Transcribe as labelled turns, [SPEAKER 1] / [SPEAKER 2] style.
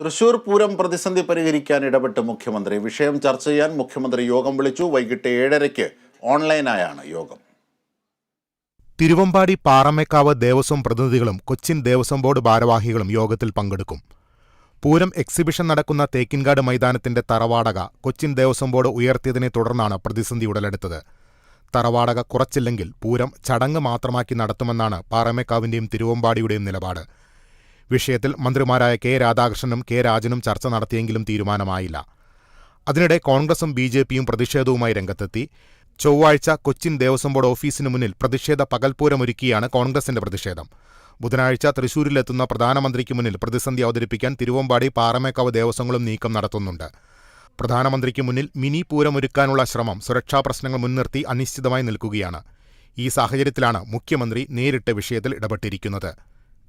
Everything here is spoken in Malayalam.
[SPEAKER 1] തൃശൂർ പൂരം പ്രതിസന്ധി പരിഹരിക്കാൻ ഇടപെട്ട് മുഖ്യമന്ത്രി. വിഷയം ചർച്ച ചെയ്യാൻ മുഖ്യമന്ത്രി യോഗം വിളിച്ചു. വൈകിട്ട് ഏഴരയ്ക്ക് ഓൺലൈനായാണ് യോഗം.
[SPEAKER 2] തിരുവമ്പാടി പാറമേക്കാവ് ദേവസ്വം പ്രതിനിധികളും കൊച്ചിൻ ദേവസ്വം ബോർഡ് ഭാരവാഹികളും യോഗത്തിൽ പങ്കെടുക്കും. പൂരം എക്സിബിഷൻ നടക്കുന്ന തേക്കിൻകാട് മൈതാനത്തിന്റെ തറവാടക കൊച്ചിൻ ദേവസ്വം ബോർഡ് ഉയർത്തിയതിനെ തുടർന്നാണ് പ്രതിസന്ധി ഉടലെടുത്തത്. തറവാടക കുറച്ചില്ലെങ്കിൽ പൂരം ചടങ്ങ് മാത്രമാക്കി നടത്തുമെന്നാണ് പാറമേക്കാവിന്റെയും തിരുവമ്പാടിയുടെയും നിലപാട്. വിഷയത്തിൽ മന്ത്രിമാരായ കെ രാധാകൃഷ്ണനും കെ രാജനും ചർച്ച നടത്തിയെങ്കിലും തീരുമാനമായില്ല. അതിനിടെ കോൺഗ്രസും ബി ജെ പിയും പ്രതിഷേധവുമായി രംഗത്തെത്തി. ചൊവ്വാഴ്ച കൊച്ചിൻ ദേവസ്വം ബോർഡ് ഓഫീസിന് മുന്നിൽ പ്രതിഷേധ പകൽപൂരമൊരുക്കിയാണ് കോൺഗ്രസിന്റെ പ്രതിഷേധം. ബുധനാഴ്ച തൃശൂരിലെത്തുന്ന പ്രധാനമന്ത്രിക്ക് മുന്നിൽ പ്രതിസന്ധി അവതരിപ്പിക്കാൻ തിരുവമ്പാടി പാറമേക്കാവ് ദേവസ്വങ്ങളും നീക്കം നടത്തുന്നുണ്ട്. പ്രധാനമന്ത്രിക്ക് മുന്നിൽ മിനി പൂരമൊരുക്കാനുള്ള ശ്രമം സുരക്ഷാ പ്രശ്നങ്ങൾ മുൻനിർത്തി അനിശ്ചിതമായി നിൽക്കുകയാണ്. ഈ സാഹചര്യത്തിലാണ് മുഖ്യമന്ത്രി നേരിട്ട് വിഷയത്തിൽ ഇടപെട്ടിരിക്കുന്നത്.